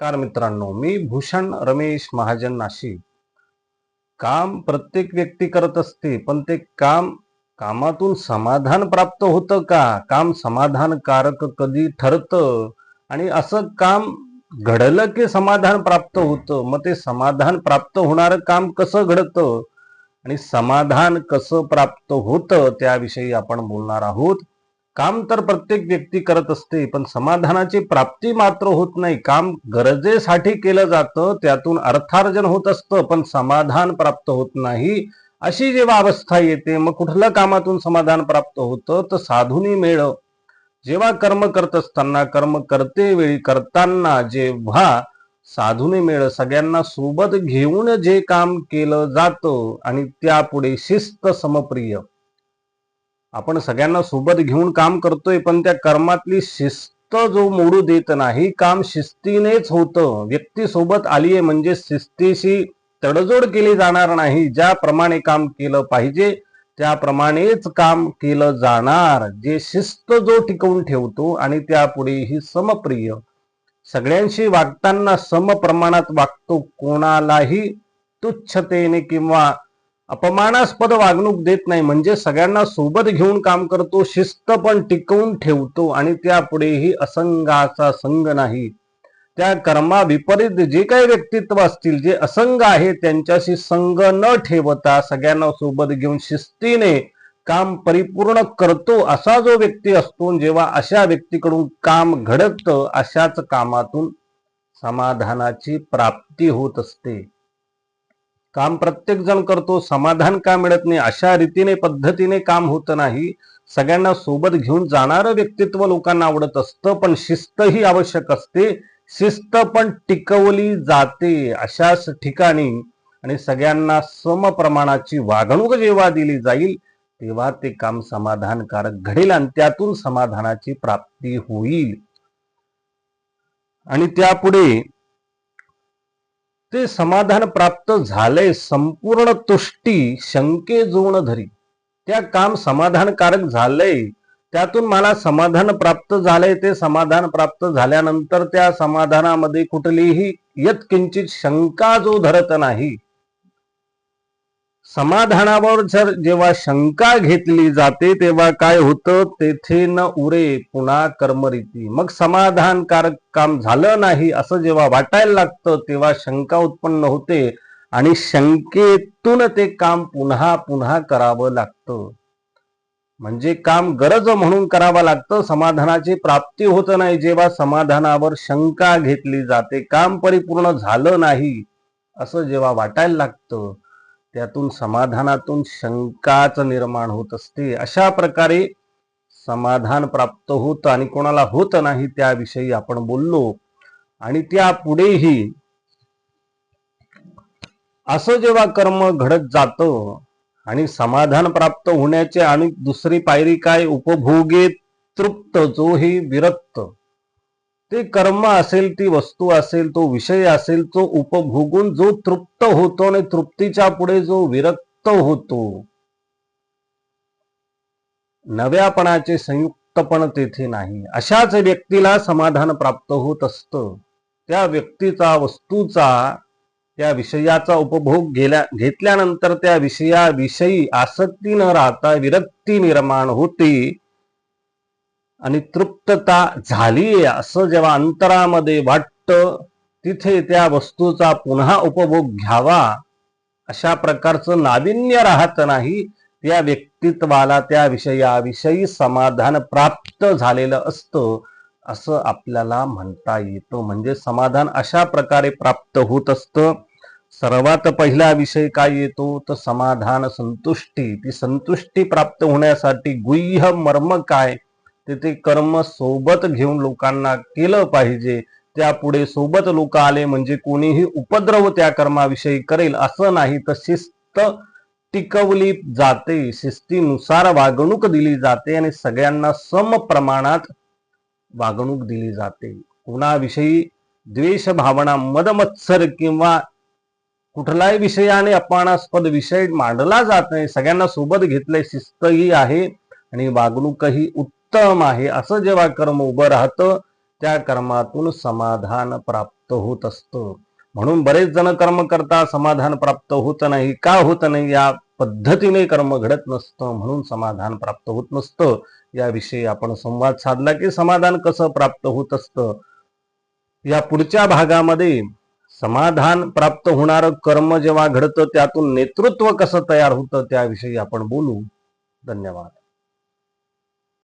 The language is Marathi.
नमस्कार मित्रांनो मी भूषण रमेश महाजन नाशिक. काम प्रत्येक व्यक्ती करत असते पण ते काम कामातून समाधान प्राप्त होतं का? काम समाधानकारक कधी ठरतं? आणि असं काम घडलं की समाधान प्राप्त होतं? मग ते समाधान प्राप्त होणारं काम कसं घडतं? आणि समाधान कसं प्राप्त होतं त्याविषयी आपण बोलणार आहोत. काम तर प्रत्येक व्यक्ती करत असते पण समाधानाची प्राप्ती मात्र होत नाही. काम गरजेसाठी केलं जातं त्यातून अर्थार्जन होत असतं पण समाधान प्राप्त होत नाही. अशी जेव्हा अवस्था येते मग कुठल्या कामातून समाधान प्राप्त होतं? तर साधुनी मेळ जेव्हा कर्म करत असताना कर्म करते वेळी करताना जेव्हा साधुनी मेळ सगळ्यांना सोबत घेऊन जे काम केलं जातं आणि त्यापुढे शिस्त समप्रिय. आपण सगळ्यांना सोबत घेऊन काम करतोय पण त्या कर्मातली शिस्त जो मोडू देत नाही काम शिस्तीनेच होतं. व्यक्ती सोबत आलीये म्हणजे शिस्तीशी तडजोड केली जाणार नाही. ज्याप्रमाणे काम केलं पाहिजे त्याप्रमाणेच काम केलं जाणार. जे शिस्त जो टिकवून ठेवतो आणि त्यापुढेही समप्रिय. सगळ्यांशी वागताना समप्रमाणात वागतो कोणालाही तुच्छतेने किंवा अपमानास्पद वागणूक देत नाही. म्हणजे सगळ्यांना सोबत घेऊन काम करतो शिस्त पण टिकवून ठेवतो आणि त्यापुढेही असंगाचा संग नाही. त्या कर्मा विपरीत जे काही व्यक्तित्व असतील जे असंग आहे त्यांच्याशी संग न ठेवता सगळ्यांना सोबत घेऊन शिस्तीने काम परिपूर्ण करतो असा जो व्यक्ती असतो जेव्हा अशा व्यक्तीकडून काम घडतं अशाच कामातून समाधानाची प्राप्ती होत असते. काम प्रत्येक जण करतो समाधान का मिळत नाही? अशा रीतीने पद्धतीने काम होत नाही. सगळ्यांना सोबत घेऊन जाणारं व्यक्तित्व लोकांना आवडत असतं पण शिस्त ही आवश्यक असते. शिस्त पण टिकवली जाते अशाच ठिकाणी. आणि सगळ्यांना समप्रमाणाची वागणूक जेव्हा दिली जाईल तेव्हा ते काम समाधानकारक घडेल आणि त्यातून समाधानाची प्राप्ती होईल. आणि त्यापुढे ते समाधान प्राप्त झाले संपूर्ण तुष्टी शंके जोण धरी. त्या काम समाधानकारक झालंय. त्यातून मला समाधान प्राप्त झालंय. ते समाधान प्राप्त झाल्यानंतर त्या समाधानामध्ये कुठलीही यत्किंचित शंका जो धरत नाही समाधानावर जर जेव्हा शंका घेतली जाते तेव्हा काय होतं? तेथे न उरे पुन्हा कर्मरीती. मग समाधानकारक काम झालं नाही असं जेव्हा वाटायला लागतं तेव्हा शंका उत्पन्न होते आणि शंकेतून ते काम पुन्हा पुन्हा करावं लागतं. म्हणजे काम गरज म्हणून करावं लागतं समाधानाची प्राप्ती होत नाही जेव्हा समाधानावर शंका घेतली जाते काम परिपूर्ण झालं नाही असं जेव्हा वाटायला लागतं त्यातून समाधानातून शंकाच निर्माण होत असते. अशा प्रकारे समाधान प्राप्त होत आणि कोणाला होत नाही त्याविषयी आपण बोललो. आणि त्या पुढेही असं जेव्हा कर्म घडत जातं आणि समाधान प्राप्त होण्याचे आणि दुसरी पायरी काय? उपभोगे तृप्त जो हे विरक्त. ते कर्म असेल ती वस्तू असेल तो विषय असेल तो उपभोगून जो तृप्त होतो आणि तृप्तीच्या पुढे जो विरक्त होतो. नव्यापणाचे संयुक्तपण तेथे नाही. अशाच व्यक्तीला समाधान प्राप्त होत असतं. त्या व्यक्तीचा वस्तूचा त्या विषयाचा उपभोग गेल्या घेतल्यानंतर त्या विषयाविषयी आसक्ती न राहता विरक्ती निर्माण होते. आणि तृप्तता झाली असं जेव्हा अंतरामध्ये वाटतं तिथे त्या वस्तूचा पुन्हा उपभोग घ्यावा. अशा प्रकारचं नाविन्य राहत नाही. त्या व्यक्तित्वाला त्या विषयाविषयी समाधान प्राप्त झालेलं असतं असं आपल्याला म्हणता येतं. म्हणजे समाधान अशा प्रकारे प्राप्त होत असतं. सर्वात पहिला विषय काय येतो? तर समाधान संतुष्टी. ती संतुष्टी प्राप्त होण्यासाठी गुह्य मर्म काय? ते ते कर्म सोबत घेऊन लोकांना केलं पाहिजे. त्यापुढे सोबत लोक आले म्हणजे कोणीही उपद्रव त्या कर्माविषयी करेल असं नाही तर शिस्त टिकवली जाते. शिस्तीनुसार वागणूक दिली जाते आणि सगळ्यांना सम प्रमाणात वागणूक दिली जाते. कोणाविषयी द्वेष भावना मदमत्सर किंवा कुठलाही विषयाने अपमानास्पद विषय मांडला जात नाही सगळ्यांना सोबत घेतलंय शिस्तही आहे आणि वागणूकही उत्तम आहे. असं जेव्हा कर्म उभं राहतं त्या कर्मातून समाधान प्राप्त होत असतं. म्हणून बरेच जण कर्म करता समाधान प्राप्त होत नाही. का होत नाही? या पद्धतीने कर्म घडत नसतं. म्हणून समाधान प्राप्त होत नसतं. याविषयी आपण संवाद साधला की समाधान कसं प्राप्त होत असतं? या पुढच्या भागामध्ये समाधान प्राप्त होणारं कर्म जेव्हा घडतं त्यातून नेतृत्व कसं तयार होतं त्याविषयी आपण बोलू. धन्यवाद.